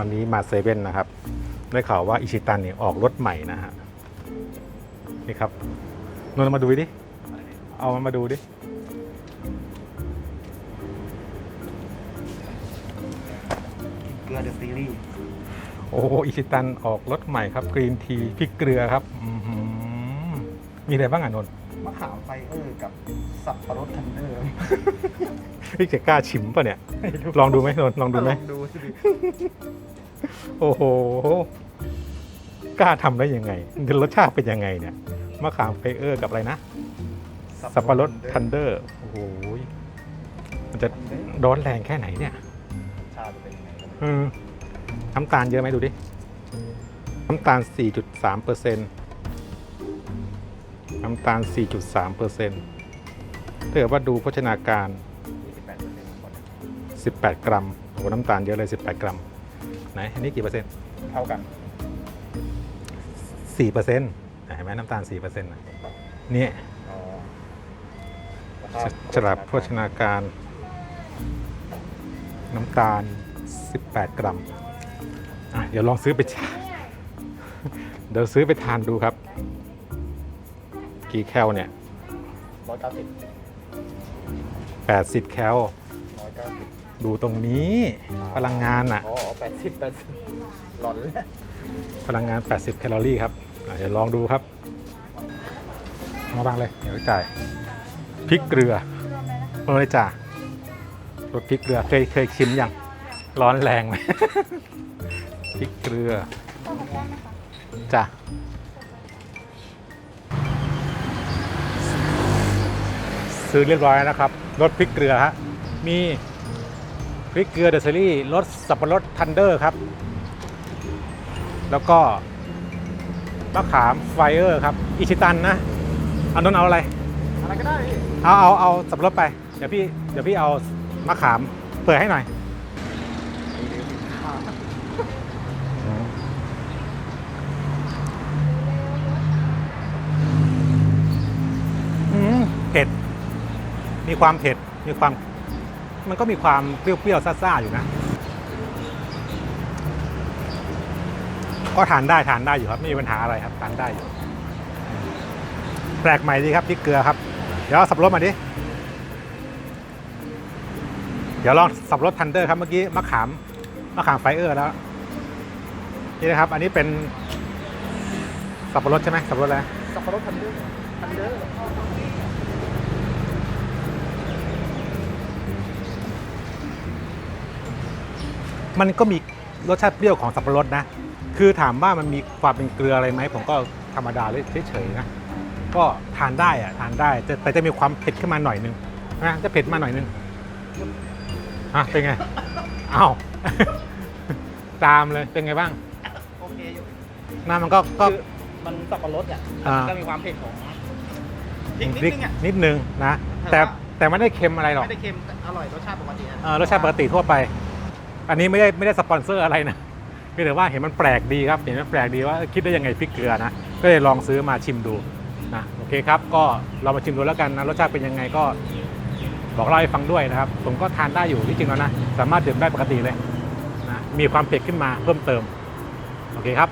ตอนนี้มาเซเว่นนะครับ ได้ข่าวว่าอิชิตันเนี่ยออกรถใหม่นะฮะ นี่ครับนนท์มาดูดิ เอามันมาดูดิ เกลือเดอะซีรีส์โอ้อิชิตันออกรถใหม่ครับกรีนทีพริกเกลือครับอื้อหือมีอะไรบ้างอะนนท์ มะขามไฟเออร์กับสับปะรดทันเดอร์ พี่จะกล้าชิมป่ะเนี่ย ลองดูไหมนนท์ลองดูไหมลองดูสิโอ้โห กล้าทำได้ยังไงรสชาติเป็นยังไงเนี่ย มะขามไฟเออร์กับอะไรนะ สับปะรดทันเดอร์ โอ้โหมันจะร้อนแรงแค่ไหนเนี่ยชาติเป็นยังไงกันอืมน้ำตาลเยอะไหมดูดิ น้ำตาล 4.3เปอร์เซ็นต์ น้ำตาล 4.3เปอร์เซ็นต์ถ้าเกิดว่าดูโภชนาการ28เปอร์เซ็นต์หมด18 กรัมโอ้โหน้ำตาลเยอะเลย 18 กรัม ไหน อันนี้กี่เปอร์เซ็นต์ เท่ากัน 4เปอร์เซ็นต์เห็นไหมน้ำตาล 4เปอร์เซ็นต์นี่อ๋อฉลากโภชนาการ น้ำตาล 18 กรัมอะเดี๋ยวลองซื้อไปทานเดี๋ยวซื้อไปทานดูครับ กี่แคลเนี่ยร้อยเก้าสิบ80แคลร้อยเก้าสิบดูตรงนี้พลังงานอะอ๋อแปดสิบแปดสิบหลอนเลยพลังงาน 80 แคลอรี่ครับอะเดี๋ยวลองดูครับมาบ้างเลย เดี๋ยวจ่ายพริกเกลือเออจ้ะรสพริกเกลือเคยเคยชิมยังร้อนแรงไหม พริกเกลือจ้ะ ซื้อเรียบร้อยแล้วนะครับรสพริกเกลือฮะมีพริกเกลือเดอะซีรีส์รสสับปะรดทันเดอร์ครับ แล้วก็มะขามไฟเออร์ครับ อิชิตันนะเอานนท์เอาอะไร อะไรก็ได้พี่เอาเอาเอาสับปะรดไป เดี๋ยวพี่เดี๋ยวพี่เอามะขามเปิดให้หน่อย อืมเผ็ด มีความเผ็ด มีความ มันก็มีความเปรี้ยวๆซ่าๆอยู่นะ ก็ทานได้ทานได้อยู่ครับ ไม่มีปัญหาอะไรครับทานได้อยู่ แปลกใหม่ดีครับพริกเกลือครับ เดี๋ยวสับปะรดมาดิ เดี๋ยวลองสับปะรดทันเดอร์ครับเมื่อกี้มะขามมะขามไฟเออร์แล้วนี่นะครับ อันนี้เป็นสับปะรดใช่ไหมสับปะรดอะไรสับปะรดทันเดอร์ทันเดอร์ มันก็มีรสชาติเปรี้ยวของสับปะรดนะ คือถามว่ามันมีความเป็นเกลืออะไรไหมผมก็ธรรมดาเลยเฉยๆนะ ก็ทานได้อะทานได้แต่แต่จะมีความเผ็ดขึ้นมาหน่อยนึงนะจะเผ็ดมาหน่อยนึงอะเป็นไงอ้าวตามเลยเป็นไงบ้างโอเคอยู่หน้ามันก็ก็คือมันสับปะรดเนี่ยอ่าก็มีความเผ็ดของพริกนิดพริกนึงอะ นิดนึงนะแต่แต่ว่า แต่ไม่ได้เค็มอะไรหรอกไม่ได้เค็มแต่อร่อยรสชาติปกตินะเออรสชาติปกติทั่วไป อันนี้ไม่ได้ไม่ได้สปอนเซอร์อะไรนะเพียงแต่ว่าเห็นมันแปลกดีครับเห็นมันแปลกดีว่าคิดได้ยังไงพริกเกลือนะก็เลยลองซื้อมาชิมดูนะโอเคครับก็เรามาชิมดูแล้วกันนะรสชาติเป็นยังไงก็บอกเล่าให้ฟังด้วยนะครับ ผมก็ทานได้อยู่ที่จริงแล้วนะ สามารถดื่มได้ปกติเลยนะมีความเผ็ดขึ้นมาเพิ่มเติม โอเคครับ